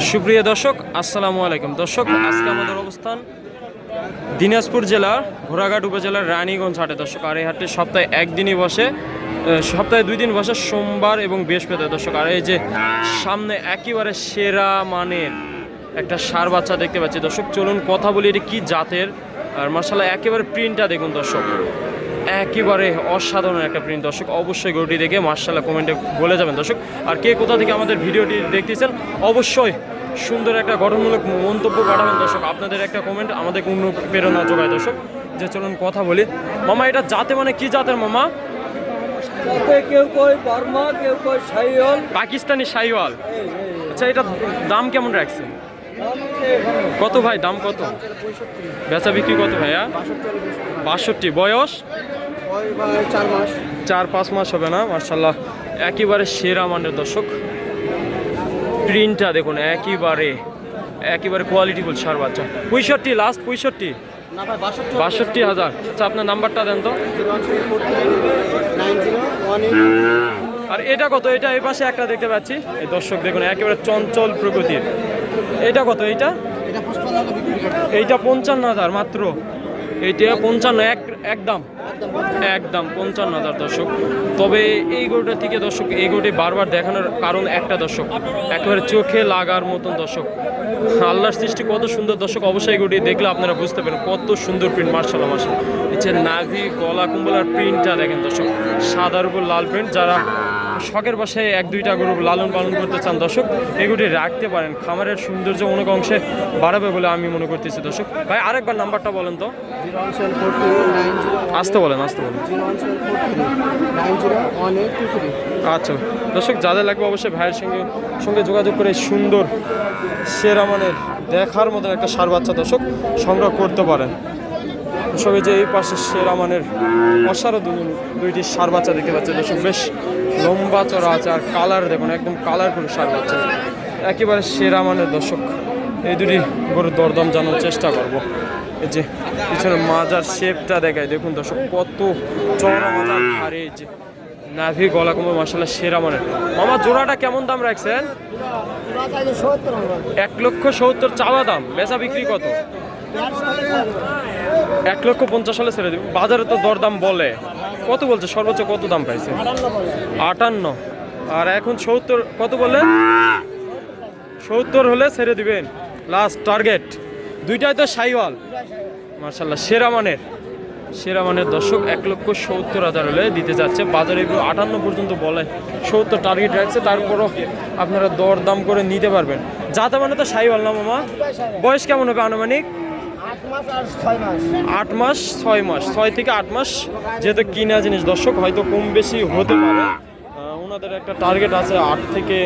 সুপ্রিয় দর্শক, আসসালামু আলাইকুম। দর্শক, আজকে আমাদের অবস্থান দিনাজপুর জেলার ঘোড়াঘাট উপজেলার রানীগঞ্জ হাটে। দর্শক, আর এই হাটে সপ্তাহে একদিনই বসে সপ্তাহে দুই দিন বসে, সোমবার এবং বৃহস্পতিবার। দর্শক, আর এই যে সামনে একেবারে সেরা মানের একটা সার বাচ্চা দেখতে পাচ্ছি। দর্শক, চলুন কথা বলি এটি কি জাতের, আর মার্শাল্লাহ একেবারে প্রিন্টটা দেখুন দর্শক। একেবারে অসাধারণ একটা প্রিন্ট দর্শক অবশ্যই গরুটি দেখে মার্শাল্লাহ কমেন্টে বলে যাবেন। দর্শক আর কে কোথা থেকে আমাদের ভিডিওটি দেখতেছেন অবশ্যই সুন্দর একটা গঠনমূলক মন্তব্য পাঠাবেন। দর্শক আপনাদের একটা কমেন্ট আমাদের কোনো প্রেরণা যোগায়। দর্শক যে চলুন কথা বলি। মামা এটা জাতে মানে কি জাতের মামা? কেউ বর্মা কেউ পাকিস্তানি সাইওয়াল আচ্ছা এটা দাম কেমন রাখছে কত ভাই দাম কত? বেচা বিক্রি কত ভাইয়া? বাষট্টি। বয়স? চার মাস। চার পাঁচ মাস হবে না মার্শাল্লাহ একেবারে সেরা মানের দর্শক। প্রিন্টটা দেখুন একেবারে একেবারে কোয়ালিটিফুল সার বাচ্চা। পঁয়ষট্টি লাস্ট পঁয়ষট্টি। বাষট্টি হাজার। আচ্ছা আপনার নাম্বারটা দেন তো। আর এটা কত? এটা এই পাশে একটা দেখতে পাচ্ছি। এই দর্শক দেখুন একেবারে চঞ্চল প্রকৃতির। এটা কত? এইটা? এইটা পঞ্চান্ন হাজার মাত্র। এইটা পঞ্চান্ন এক একদম। একদম পঞ্চান্ন। হাজার দর্শক। তবে এই গরুটা থেকে দর্শক, এই গরুটি বারবার দেখানোর কারণ একটা দর্শক, একেবারে চোখে লাগার মতন দর্শক। আল্লাহর সৃষ্টি কত সুন্দর দর্শক, অবশ্যই গরুটি দেখলে আপনারা বুঝতে পারেন কত সুন্দর প্রিন্ট মার্শাল মার্শাল হচ্ছে নাভি গলা কুম্বলার প্রিন্টটা দেখেন দর্শক, সাদার উপর লাল প্রিন্ট যারা শখের বসে এক দুইটা গরু লালন পালন করতে চান দর্শক এগুলি রাখতে পারেন। খামারের সৌন্দর্য অনেক অংশে বাড়াবে বলে আমি মনে করতেছি দর্শক। ভাই আরেকবার নাম্বারটা বলেন তো। আসতে বলেন আসতে বলেন। আচ্ছা দর্শক যাদের লাগবে অবশ্যই ভাইয়ের সঙ্গে সঙ্গে যোগাযোগ করে সুন্দর সেরা মানের দেখার মতো একটা সার বাচ্চা দর্শক সংগ্রহ করতে পারেন। দর্শক এই যে এই পাশে সেরা মানের অসাধারণ দুইটি সার বাচ্চা দেখতে পাচ্ছে দর্শক বেশ লম্বা চড়া আছে আর কালার দেখুন, একদম কালারফুল সার বাচ্চা একেবারে সেরা মানের দর্শক। এই দুটি গরুর দরদম জানার চেষ্টা করব। এই যে পিছনে মাজার শেপটা দেখায় দেখুন দর্শক, কত চড়া মাজার। আর এই যে নাভি গলা কমে মশলা সেরা মানের। মামা, জোড়াটা কেমন দাম রাখছেন? এক লক্ষ সত্তর, চাওয়া দাম। বেচা বিক্রি কত? এক লক্ষ পঞ্চাশ হলে ছেড়ে দিবে। বাজারে তো দরদাম বলে। কত বলছে? সর্বোচ্চ কত দাম পাইছে? আটান্ন। আর এখন সত্তর, কত বললেন সত্তর হলে ছেড়ে দিবেন। লাস্ট টার্গেট দুইটাই তো সাইওয়াল। মার্শাল্লাহ সেরা মানের। সেরা মানের দর্শক এক লক্ষ সত্তর হাজার হলে দিতে যাচ্ছে। বাজারে এগুলো আটান্ন পর্যন্ত বলে। সত্তর টার্গেট রাখছে তারপরও আপনারা দর দাম করে নিতে পারবেন। যাতে মানে তো সাইওয়াল না মামা? বয়স কেমন হবে আনুমানিক? আট মাস, ছয় মাস, ছয় থেকে আট মাস যেহেতু কিনা জিনিস দর্শক হয়তো কম বেশি হতে পারে। ওনাদের একটা টার্গেট আছে আট থেকে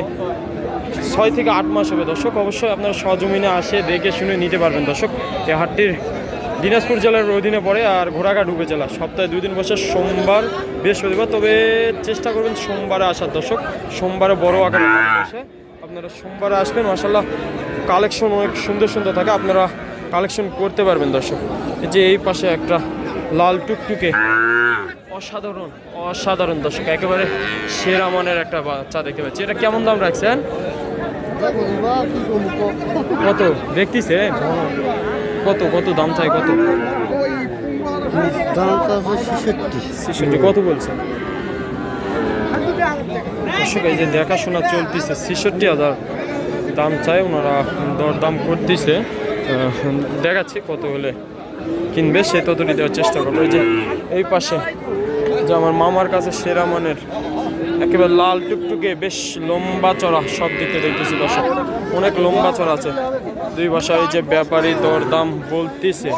ছয় থেকে আট মাস হবে। দর্শক, অবশ্যই আপনারা সজমিনে আসে দেখে শুনে নিতে পারবেন। দর্শক এই হাটটির দিনাজপুর জেলার অধীনে পড়ে আর ঘোড়াঘাট উপজেলা। সপ্তাহে দুই দিন বসে সোমবার, বৃহস্পতিবার, তবে চেষ্টা করবেন সোমবারে আসার। দর্শক, সোমবারে বড় আকারে আপনারা সোমবারে আসবেন মাসাল্লাহ কালেকশন অনেক সুন্দর সুন্দর থাকে। আপনারা কালেকশন করতে পারবেন দর্শক। যে এই পাশে একটা লাল টুকটুকে অসাধারণ অসাধারণ দর্শক। একেবারে সেরা মানের একটা বাচ্চা দেখতে পাচ্ছি। এটা কেমন দাম রাখছেন? কত? দেখতেছে? কত? কত দাম চাই? কত? কত বলছে? দর্শক, এই যে দেখাশোনা চলতেছে। ছেষট্টি হাজার দাম চাই। ওনারা দর দাম করতেছে। দেখাচ্ছি কত হলে কিনবে, সে ততটি দেওয়ার চেষ্টা করব। যে এই পাশে যে আমার মামার কাছে সেরা মানের, একেবারে লাল টুকটুকে, বেশ লম্বা চড়া সব দিকে দেখতেছি দর্শক। অনেক লম্বা চড়া আছে। দুই বাসায় যে ব্যাপারী দর দাম বলতেছে,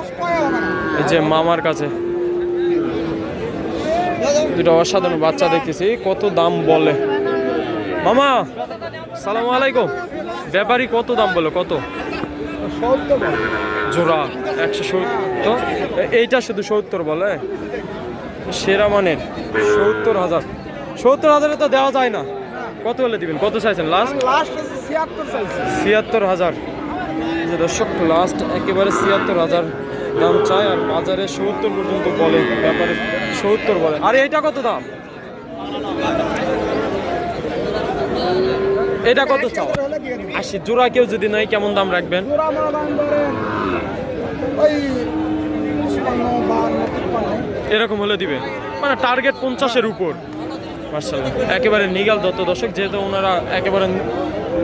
এই যে মামার কাছে। দুটো অসাধারণ বাচ্চা দেখতেছি, কত দাম বলে। মামা, সালাম আলাইকুম। ব্যাপারী কত দাম বলে, কত? জোড়া একশো সত্তর? এইটা শুধু সত্তর বলে? সেরা মানের সত্তর হাজার। সত্তর হাজারে তো দেওয়া যায় না। কত হলে দিবেন? কত চাইছেন? লাস্ট লাস্ট ছিয়াত্তর হাজার। যে দর্শক লাস্ট একেবারে ছিয়াত্তর হাজার দাম চায় আর বাজারে সত্তর পর্যন্ত বলে ব্যাপারে সত্তর বলে। আর এইটা কত দাম? এটা কত চাও? আশি জোড়া কেউ যদি নাই কেমন দাম রাখবেন? এরকম হলে দিবে। মানে টার্গেট পঞ্চাশের উপর। মার্শাল্লাহ। একেবারে নিগাল দত্ত দর্শক যেহেতু ওনারা একেবারে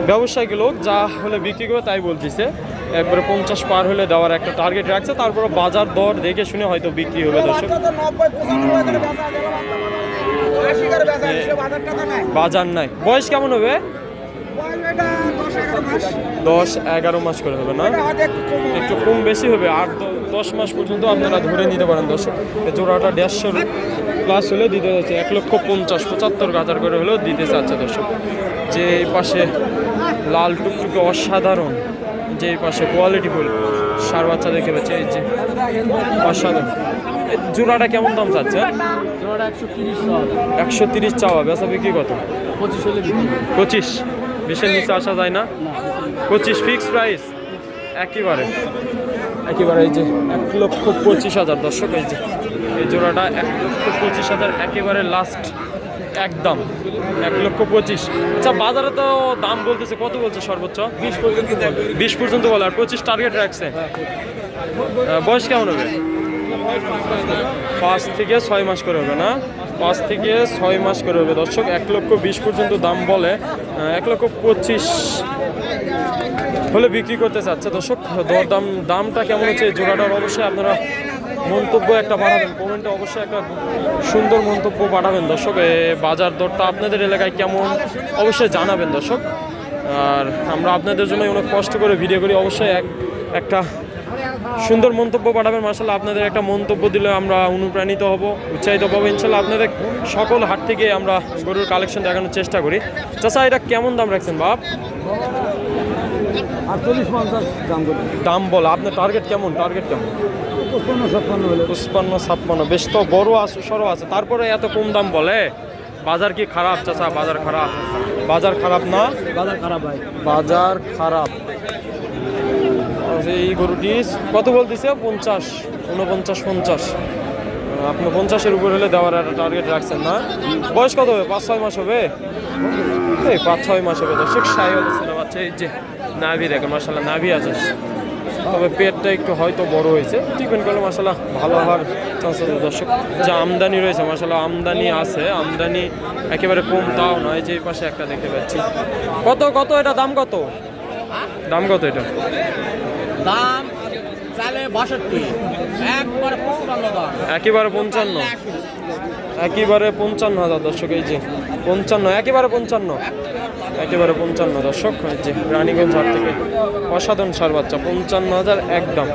ব্যবসায়িক লোক যা হলে বিক্রি করবে তাই বলতেছে। একবারে পঞ্চাশ পার হলে দেওয়ার একটা টার্গেট রাখছে। তারপরে বাজার দর দেখে শুনে হয়তো বিক্রি হবে দর্শক। করে করে বাজার নাই। বয়স কেমন হবে? দশ এগারো মাস দশ করে হবে না? একটু কম বেশি হবে আট দ- দশ মাস পর্যন্ত আপনারা ধরে নিতে পারেন এই জোড়াটা দেড়শো প্লাস হলে দিতে যাচ্ছে এক লক্ষ পঞ্চাশ পঁচাত্তর হাজার করে হলেও দিতে চাচ্ছে দর্শক। যে এই পাশে লাল টুকটুকে অসাধারণ যে এই পাশে কোয়ালিটি ফুল সার বাচ্চা দেখতে পাচ্ছে এই যে অসাধারণ। জোড়াটা কেমন দাম চাচ্ছে? একশো তিরিশ চাওয়া। বেচা বিক্রি কত? পঁচিশ পঁচিশ। বিশের নিচে আসা যায় না? পঁচিশ ফিক্স প্রাইস একেবারে। একেবারে এই যে এক লক্ষ পঁচিশ হাজার দর্শক এই যে। এই জোড়াটা এক লক্ষ পঁচিশ হাজার একেবারে লাস্ট একদম। এক লক্ষ পঁচিশ। আচ্ছা বাজারে তো দাম বলতেছে কত বলছে সর্বোচ্চ? বিশ পর্যন্ত বিশ পর্যন্ত বলে আর পঁচিশ টার্গেট রাখছে। বয়স কেমন হবে? পাঁচ থেকে ছয় মাস করে হবে না? পাঁচ থেকে ছয় মাস করে হবে। দর্শক, এক লক্ষ বিশ পর্যন্ত দাম বলে এক লক্ষ পঁচিশ হলে বিক্রি করতে চাচ্ছে। দর্শক দর দাম দামটা কেমন হচ্ছে? জোড়াটার অবশ্যই আপনারা মন্তব্য একটা পাঠাবেন কমেন্টে অবশ্যই একটা সুন্দর মন্তব্য পাঠাবেন দর্শক বাজার দরটা আপনাদের এলাকায় কেমন? অবশ্যই জানাবেন দর্শক। আর আমরা আপনাদের জন্য অনেক কষ্ট করে ভিডিও করি। অবশ্যই এক, একটা সুন্দর মন্তব্য পাঠাবেন মার্শাল্লাহ আপনাদের একটা মন্তব্য দিলে আমরা অনুপ্রাণিত হব উৎসাহিত পাবো ইনশাল্লাহ আপনাদের সকল হাট থেকে আমরা গরুর কালেকশন দেখানোর চেষ্টা করি। চাচা এটা কেমন দাম রাখছেন বাপ? দাম বল। আপনার টার্গেট কেমন? টার্গেট কেমন? পঁচপান্ন ছাপ্পান্ন বেশ তো বড় আছে সরো আছে। তারপরে এত কম দাম বলে? বাজার কি খারাপ চাচা? বাজার খারাপ? বাজার খারাপ না? বাজার খারাপ ভাই। বাজার খারাপ। এই গরুটি কত বলতেছে পঞ্চাশ উনপঞ্চাশ পঞ্চাশ। আপনি পঞ্চাশের উপর হলে দেওয়ার একটা টার্গেট রাখছেন না। বয়স কত হবে? পাঁচ, ছয় মাস হবে? এই পাঁচ, ছয় মাস হবে। দর্শক সাই হলে ছেলে বাচ্চা, এই যে নাভি দেখেন মাসাল্লাহ নাভি আছে। তবে পেটটা একটু হয়তো বড় হয়েছে। টিফিন করলে মশলা ভালো হওয়ার চান্স আছে। দর্শক যে আমদানি রয়েছে মশলা আমদানি আছে। আমদানি একেবারে কম, তাও নয়। যে পাশে একটা দেখতে পাচ্ছি। কত কত? এটা দাম কত? দাম কত এটা? দাম চালে বাষট্টি। একবার পঁচপান্ন দাম। একেবারে পঞ্চান্ন। একেবারে পঞ্চান্ন হাজার দর্শক এই যে পঞ্চান্ন একেবারে পঞ্চান্ন। একেবারে পঞ্চান্ন দর্শক এই যে রানীগঞ্জ হাট থেকে অসাধারণ সার বাচ্চা পঞ্চান্ন হাজার একদম।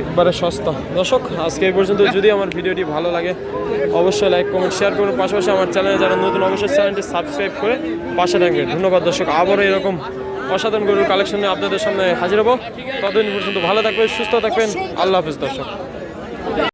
একবারে সস্তা। দর্শক আজকে এই পর্যন্ত যদি আমার ভিডিওটি ভালো লাগে অবশ্যই লাইক কমেন্ট শেয়ার করুন। পাশাপাশি আমার চ্যানেলে যারা নতুন অবশ্যই চ্যানেলটি সাবস্ক্রাইব করে পাশে থাকবেন। ধন্যবাদ দর্শক আবারও এরকম অসাধারণ গরুর কালেকশন নিয়ে আপনাদের সামনে হাজির হব। ততদিন পর্যন্ত ভালো থাকবেন, সুস্থ থাকবেন। আল্লাহ হাফিজ দর্শক।